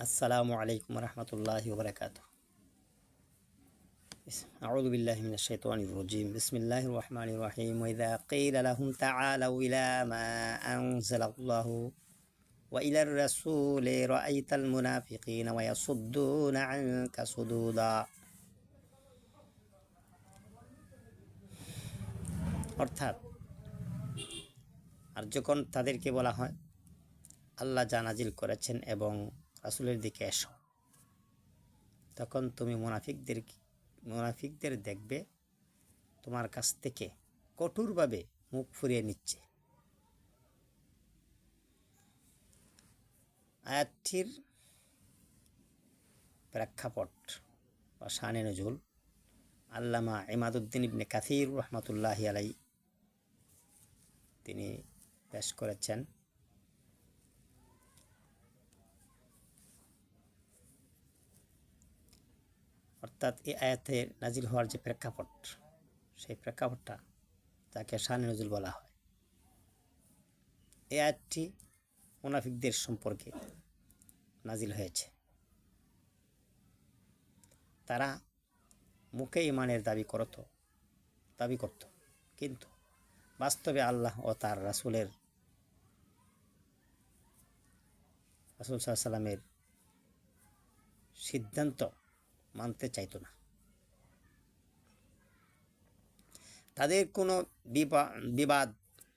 السلام عليكم ورحمة الله وبركاته بس- أعوذ بالله من الشيطان الرجيم بسم الله الرحمن الرحيم وإذا قيل لهم تعالوا إلى ما أنزل الله وإلى الرسول رأيت المنافقين ويصدون عنك صدودا অর্থাৎ আর যখন তাদেরকে বলা হয় আল্লাহ যা নাজিল করেছেন এবং রাসূলের দিকে এসো। তখন তুমি মুনাফিকদের মুনাফিকদের দেখবে, তোমার কাছ থেকে কঠোরভাবে মুখ ফুরিয়ে নিচ্ছে। আয়াতটির প্রেক্ষাপট বা শানে নজুল, আল্লামা ইমাদুদ্দিন ইবনে কাসির রহমতুল্লাহ আলাই তিনি পেশ করেছেন অর্থাৎ এই আয়াতে নাজিল হওয়ার যে প্রেক্ষাপট, সেই প্রেক্ষাপটটা তাকে শানে নজুল বলা হয়। এই আয়াতটি মুনাফিকদের সম্পর্কে নাজিল হয়েছে। তারা মুখে ইমানের দাবি করত দাবি করত, কিন্তু বাস্তবে আল্লাহ ও তার রাসূলের, রাসূল সাল্লামের সিদ্ধান্ত মানতে চাইতো না। তাদের কোনো বিবা- বিবাদ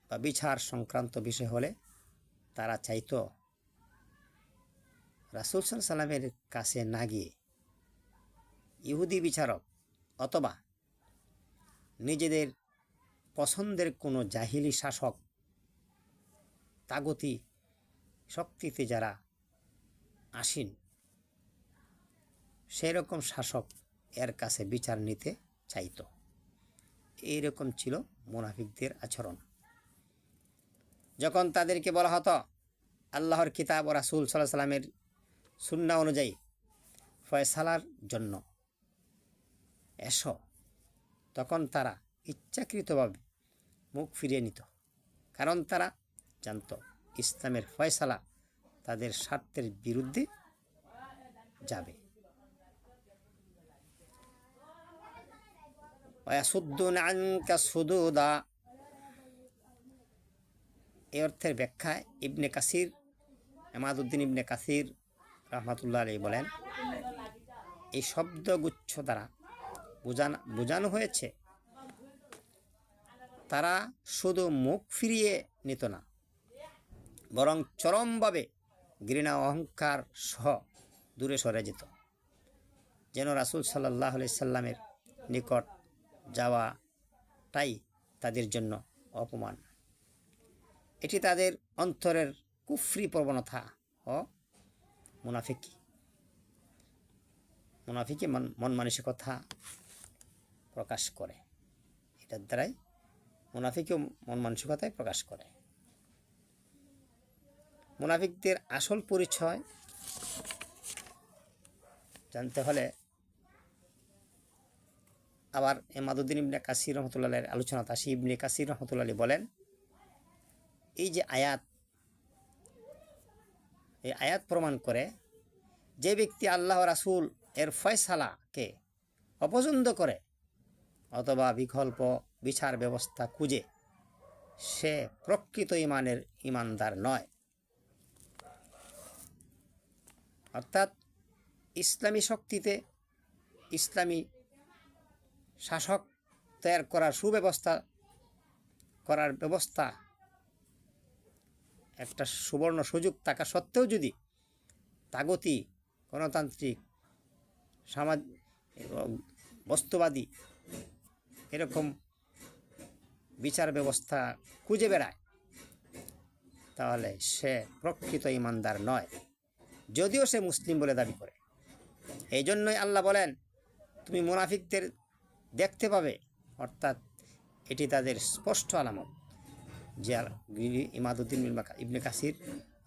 বা বিচার সংক্রান্ত বিষয় হলে তারা চাইতো রাসূল সাল্লামের কাছে না গিয়ে ইহুদি বিচারক অথবা নিজেদের পছন্দের কোনো জাহিলি শাসক তাগতি শক্তিতে যারা আসীন সেই রকম শাসক এর কাছে বিচার নিতে চাইতো। এইরকম ছিল মুনাফিকদের আচরণ। যখন তাদেরকে বলা হতো, আল্লাহর কিতাব ও রাসুল সাল্লাহ সাল্লামের সুন্না অনুযায়ী ফয়সালার জন্য এসো, তখন তারা ইচ্ছাকৃতভাবে মুখ ফিরিয়ে নিত। কারণ তারা জানত, ইসলামের ফয়সালা তাদের স্বার্থের বিরুদ্ধে যাবে। ওয়াসুদ্দুন সুদুদা। এই অর্থের ব্যাখ্যায় ইবনে কাসির এমাদুদ্দিন ইবনে কাসির রহমাতুল্লাহ আলী বলেন, এই শব্দগুচ্ছ দ্বারা বোঝানো বোঝানো হয়েছে, তারা শুধু মুখ ফিরিয়ে নিত না, বরং চরমভাবে ঘৃণা অহংকার সহ দূরে সরে যেত। যেন রাসূল সাল্লাহ সাল্লামের নিকট যাওয়াটাই তাদের জন্য অপমান। এটি তাদের অন্তরের কুফরি প্রবণতা ও মুনাফিকি। মুনাফিকি মন মন মানসিকতা প্রকাশ করে। এটার দ্বারাই মুনাফিকও মন মানসিকতায় প্রকাশ করে। মুনাফিকদের আসল পরিচয় জানতে হলে আবার এমাদুদ্দিন ইবনে কাসির রহমতুল্লাহের আলোচনা আসি ইবনে কাসির রহমতুল্লাহ বলেন, এই যে আয়াত, এই আয়াত প্রমাণ করে যে ব্যক্তি আল্লাহ রাসুল এর ফয়সালাকে অপছন্দ করে অথবা বিকল্প বিচার ব্যবস্থা খুঁজে, সে প্রকৃত ইমানের ইমানদার নয়। অর্থাৎ ইসলামী শক্তিতে, ইসলামী শাসক তৈয়ার করার সুব্যবস্থা, করার ব্যবস্থা, একটা সুবর্ণ সুযোগ থাকা সত্ত্বেও যদি তাগতি, গণতান্ত্রিক, সমাজ বস্তুবাদী এরকম বিচার ব্যবস্থা খুঁজে বেড়ায়, তাহলে সে প্রকৃত ইমানদার নয়। যদিও সে মুসলিম বলে দাবি করে। এই জন্যই আল্লাহ বলেন, তুমি মুনাফিকদের দেখতে পাবে। অর্থাৎ এটি তাদের স্পষ্ট আলামত। যে ইমাদুদ্দিন ইবনে কাসির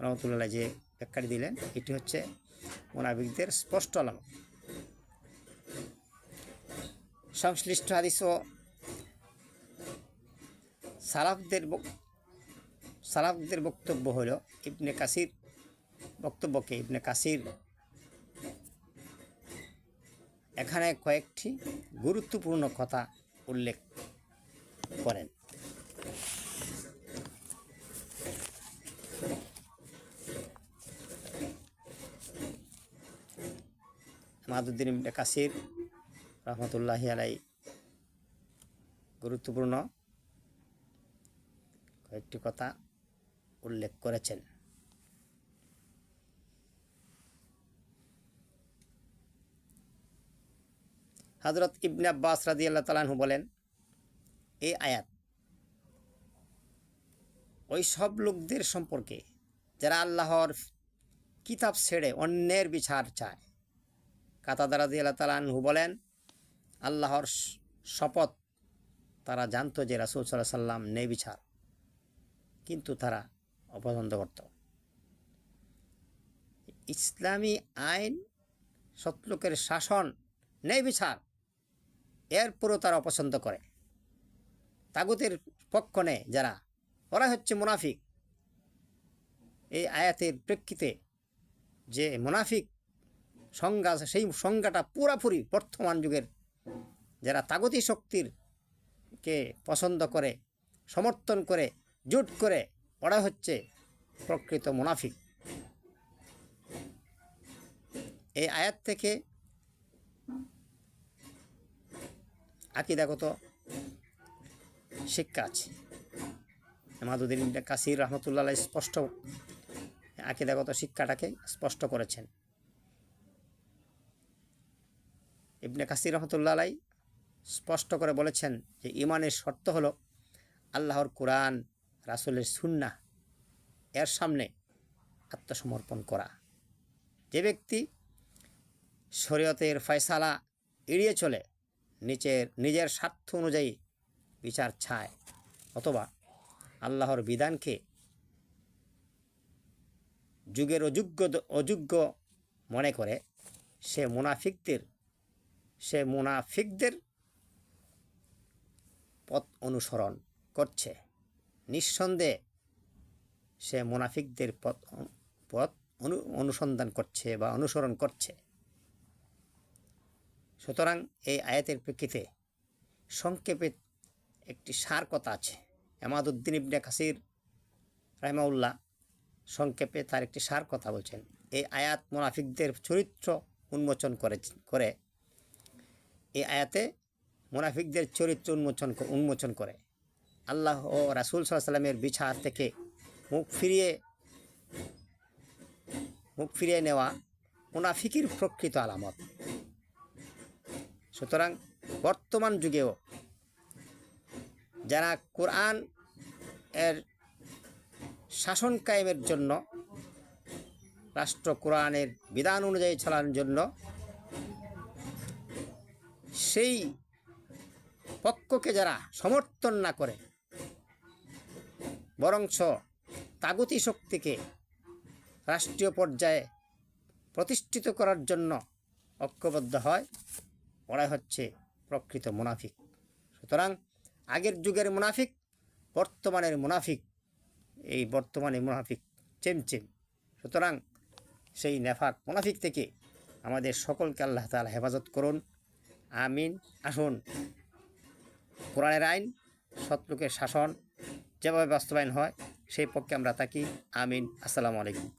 রহমতুল্লাহ যে ব্যাখ্যাটি দিলেন, এটি হচ্ছে মুনাফিকদের স্পষ্ট আলামত। সংশ্লিষ্ট হাদিস ও সালাফদের সালাফদের বক্তব্য হলো ইবনে কাসির বক্তব্যকে ইবনে কাসির এখানে কয়েকটি গুরুত্বপূর্ণ কথা উল্লেখ করেন। মাদুদ্দিন ইবনে কাসির রহমতুল্লাহ আলাই গুরুত্বপূর্ণ কয়েকটি কথা উল্লেখ করেছেন। হজরত ইবনে আব্বাস রাজি আল্লাহ তালাহু বলেন এই আয়াত, ওই সব লোকদের সম্পর্কে যারা আল্লাহর কিতাব ছেড়ে অন্যের বিচার চায়। কাতাদারা রাজি আল্লাহ তালাহু বলেন, আল্লাহর শপথ, তারা জানতো যে রাসুল সাল্লাহ সাল্লাম নেই বিচার, কিন্তু তারা অপছন্দ করত। ইসলামী আইন সৎলোকের শাসন নেই বিচার। এরপরও তারা অপছন্দ করে। তাগুতের পক্ষ নেয় যারা। ওরা হচ্ছে মুনাফিক। এই আয়াতের প্রেক্ষিতে যে মুনাফিক সংজ্ঞা আছে, সেই সংজ্ঞাটা পুরাপুরি বর্তমান যুগের যারা তাগতি শক্তির কে পছন্দ করে, সমর্থন করে, জোট করে, ওরা হচ্ছে প্রকৃত মুনাফিক। এই আয়াত থেকে আকিদাগত শিক্ষা আছে। মাদুদ্দিন কাসির রহমতুল্লাহ স্পষ্ট আকিদাগত শিক্ষাটাকে স্পষ্ট করেছেন। ইবনে কাসির রহমতুল্লাহ স্পষ্ট করে বলেছেন যে, ইমানের শর্ত হলো আল্লাহর কোরআন, রাসুলের সুন্না এর সামনে আত্মসমর্পণ করা। যে ব্যক্তি শরীয়তের ফয়সালা এড়িয়ে চলে নিচের নিজের স্বার্থ অনুযায়ী বিচার ছায় অথবা আল্লাহর বিধানকে যুগের অযোগ্য অযোগ্য মনে করে, সে মুনাফিকদের সে মুনাফিকদের পথ অনুসরণ করছে। নিঃসন্দেহে সে মুনাফিকদের পথ পথ অনু, অনুসন্ধান করছে বা অনুসরণ করছে। সুতরাং এই আয়াতের প্রেক্ষিতে সংক্ষেপে একটি সার কথা আছে। এমাদুদ্দিন ইবনে কাসির রাহমাউল্লাহ সংক্ষেপে তার একটি সার কথা বলছেন। এই আয়াত মুনাফিকদের চরিত্র উন্মোচন করে করে। এই আয়াতে মুনাফিকদের চরিত্র উন্মোচন উন্মোচন করে। আল্লাহ ও রাসুল সাল্লামের বিচার থেকে মুখ ফিরিয়ে মুখ ফিরিয়ে নেওয়া মুনাফিকির প্রকৃত আলামত। সুতরাং বর্তমান যুগেও যারা কোরআন এর শাসন কায়েমের জন্য, রাষ্ট্র কোরআনের বিধান অনুযায়ী চালানোর জন্য, সেই পক্ষকে যারা সমর্থন না করে বরঞ্চ তাগতি শক্তিকে রাষ্ট্রীয় পর্যায়ে প্রতিষ্ঠিত করার জন্য ঐক্যবদ্ধ হয় ওরাই হচ্ছে প্রকৃত মুনাফিক। সুতরাং আগের যুগের মুনাফিক, বর্তমানের মুনাফিক, এই বর্তমানে মুনাফিক চেমচেম। সুতরাং সেই নেফাক মুনাফিক থেকে আমাদের সকলকে আল্লাহ তাআলা হেফাজত করুন। আমিন। আসুন। কোরআনের আইন, সৎলোকের শাসন যেভাবে বাস্তবায়ন হয়, সেই পক্ষে আমরা থাকি। আমিন। আসসালামু আলাইকুম।